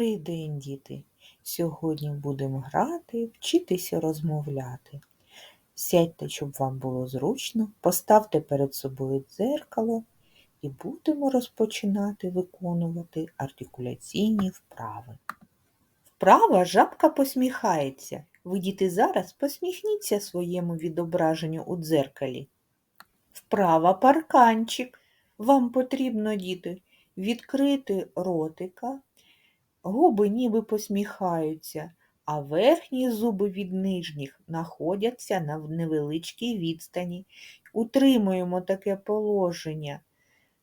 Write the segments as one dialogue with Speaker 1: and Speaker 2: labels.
Speaker 1: Добрий день, діти! Сьогодні будемо грати, вчитися розмовляти. Сядьте, щоб вам було зручно, поставте перед собою дзеркало і будемо розпочинати виконувати артикуляційні вправи. Вправа жабка посміхається. Ви, діти, зараз посміхніться своєму відображенню у дзеркалі. Вправа парканчик. Вам потрібно, діти, відкрити ротика, губи ніби посміхаються, а верхні зуби від нижніх знаходяться на невеличкій відстані. Утримуємо таке положення.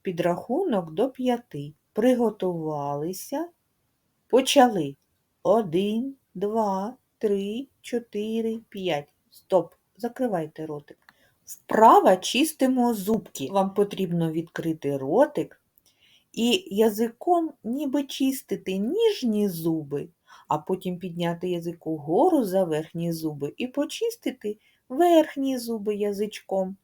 Speaker 1: Підрахунок до п'яти. Приготувалися. Почали. Один, два, три, чотири, п'ять. Стоп. Закривайте ротик. Вправо чистимо зубки. Вам потрібно відкрити ротик і язиком ніби чистити ніжні зуби, а потім підняти язик угору за верхні зуби і почистити верхні зуби язичком.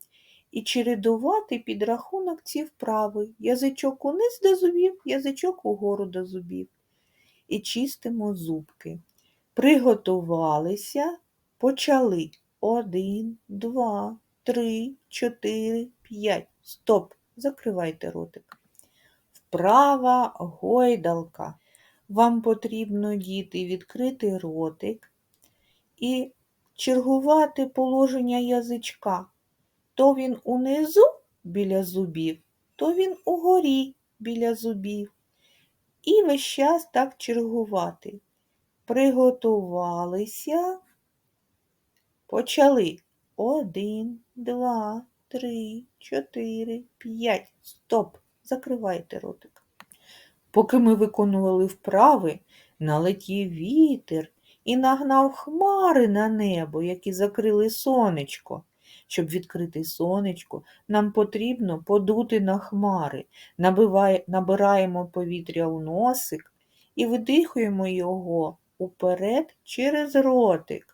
Speaker 1: І чередувати підрахунок ці вправи. Язичок униз до зубів, язичок угору до зубів. І чистимо зубки. Приготувалися, почали. Один, два, три, чотири, п'ять. Стоп. Закривайте ротик. Вправа гойдалка. Вам потрібно, діти, відкрити ротик і чергувати положення язичка. То він унизу біля зубів, то він угорі біля зубів. І весь час так чергувати. Приготувалися, почали. Один, два, три, чотири, п'ять. Стоп. Закривайте ротик. Поки ми виконували вправи, налетів вітер і нагнав хмари на небо, які закрили сонечко. Щоб відкрити сонечко, нам потрібно подути на хмари, набираємо повітря у носик і видихуємо його уперед через ротик.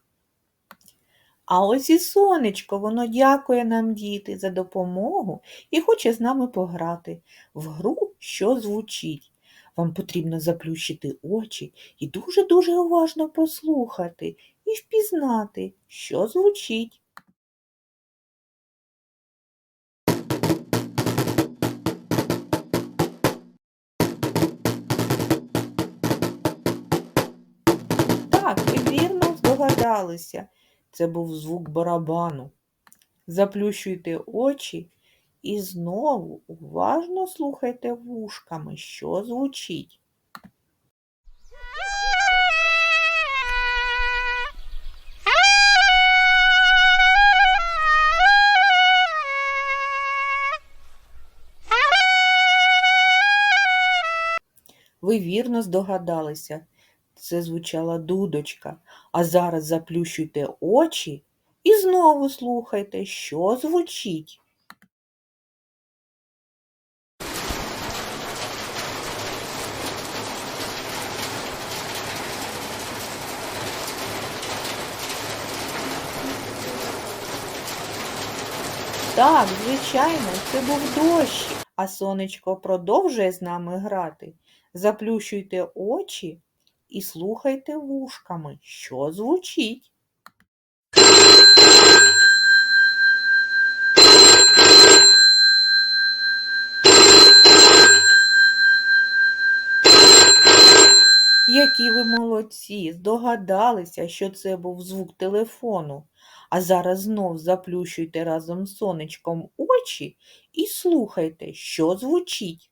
Speaker 1: А ось і сонечко, воно дякує нам, діти, за допомогу і хоче з нами пограти в гру, що звучить. Вам потрібно заплющити очі і дуже-дуже уважно послухати і впізнати, що звучить. Так, ви вірно здогадалися. Це був звук барабану. Заплющуйте очі і знову уважно слухайте вушками, що звучить. Ви вірно здогадалися. Це звучала дудочка. А зараз заплющуйте очі і знову слухайте, що звучить. Так, звичайно, це був дощ, а сонечко продовжує з нами грати. Заплющуйте очі і слухайте вушками, що звучить. Які ви молодці, здогадалися, що це був звук телефону. А зараз знов заплющуйте разом з сонечком очі і слухайте, що звучить.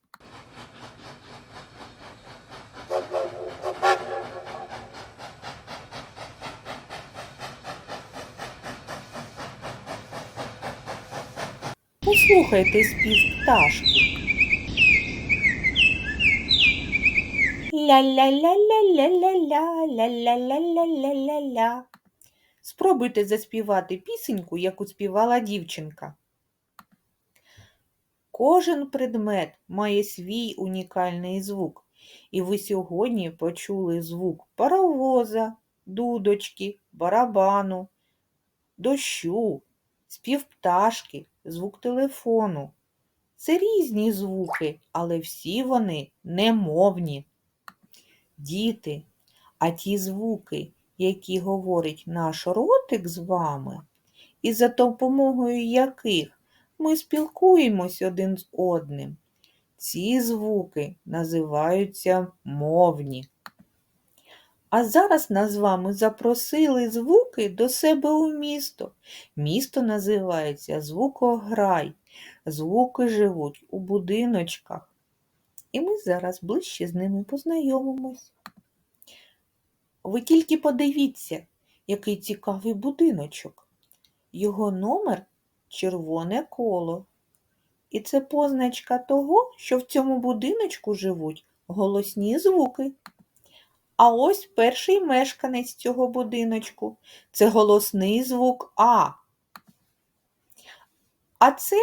Speaker 1: Послухайте спів пташки. Ля-ля-ля-ля-ля-ля-ля-ля-ля-ля-ля-ля-ля. Спробуйте заспівати пісеньку, яку співала дівчинка. Кожен предмет має свій унікальний звук, і ви сьогодні почули звук паровоза, дудочки, барабану, дощу, спів пташки, звук телефону. Це різні звуки, але всі вони немовні. Діти, а ті звуки, які говорить наш ротик з вами, і за допомогою яких ми спілкуємось один з одним, ці звуки називаються мовні. А зараз нас з вами запросили звуки до себе у місто. Місто називається Звукограй. Звуки живуть у будиночках. І ми зараз ближче з ними познайомимось. Ви тільки подивіться, який цікавий будиночок. Його номер червоне коло. І це позначка того, що в цьому будиночку живуть голосні звуки. А ось перший мешканець цього будиночку. Це голосний звук А. А це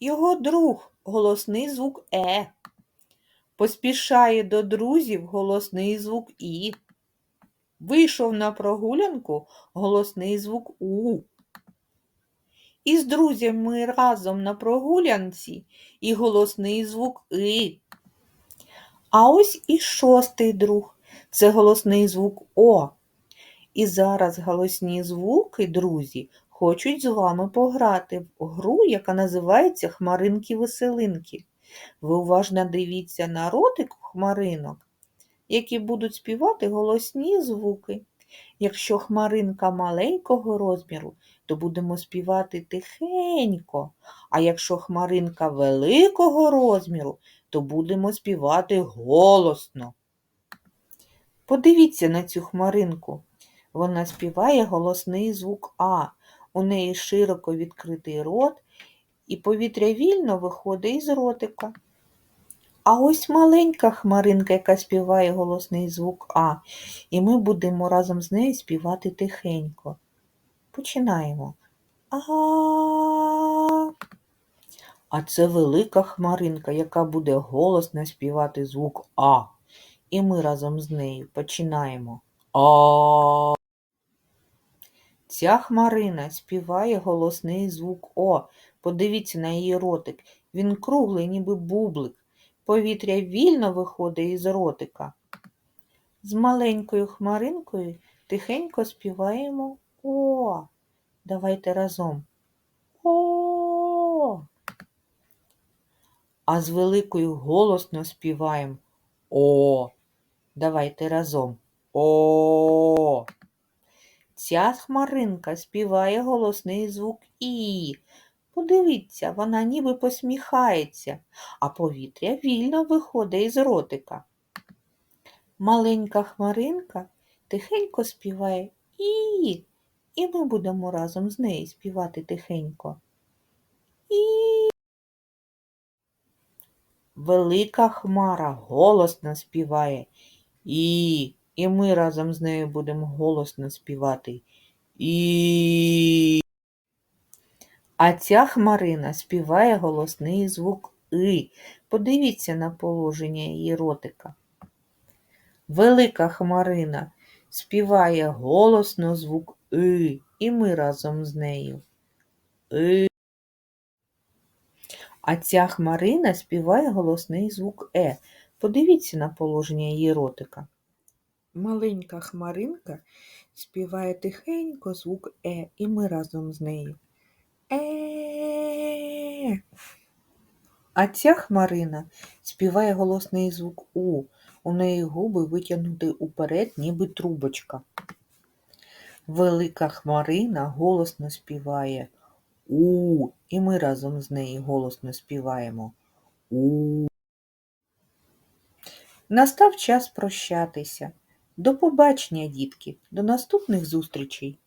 Speaker 1: його друг, голосний звук Е. Поспішає до друзів голосний звук І. Вийшов на прогулянку голосний звук У. І з друзями разом на прогулянці і голосний звук И. А ось і шостий друг це голосний звук О. І зараз голосні звуки, друзі, хочуть з вами пограти в гру, яка називається Хмаринки-веселинки. Ви уважно дивіться на ротик хмаринок, які будуть співати голосні звуки. Якщо хмаринка маленького розміру, то будемо співати тихенько, а якщо хмаринка великого розміру, то будемо співати голосно. Подивіться на цю хмаринку. Вона співає голосний звук А. У неї широко відкритий рот, і повітря вільно виходить із ротика. А ось маленька хмаринка, яка співає голосний звук А, і ми будемо разом з нею співати тихенько. Починаємо. А. А це велика хмаринка, яка буде голосно співати звук А. І ми разом з нею починаємо. А. Ця хмарина співає голосний звук О. Подивіться на її ротик. Він круглий, ніби бублик. Повітря вільно виходить із ротика. З маленькою хмаринкою тихенько співаємо О. Давайте разом. О. А з великою голосно співаємо О. Давайте разом. О. Ця хмаринка співає голосний звук І. Подивіться, вона ніби посміхається, а повітря вільно виходить із ротика. Маленька хмаринка тихенько співає І. І ми будемо разом з нею співати тихенько. І. Велика хмара голосно співає І. І ми разом з нею будемо голосно співати. І. А ця хмарина співає голосний звук И. Подивіться на положення її ротика. Велика хмарина співає голосно звук И. І ми разом з нею. И. А ця хмарина співає голосний звук Е. Подивіться на положення її ротика. Маленька хмаринка співає тихенько звук Е, і ми разом з нею. Е. А ця хмарина співає голосний звук У. У неї губи витягнуті уперед, ніби трубочка. Велика хмарина голосно співає У. І ми разом з нею голосно співаємо У. Настав час прощатися. До побачення, дітки, до наступних зустрічей!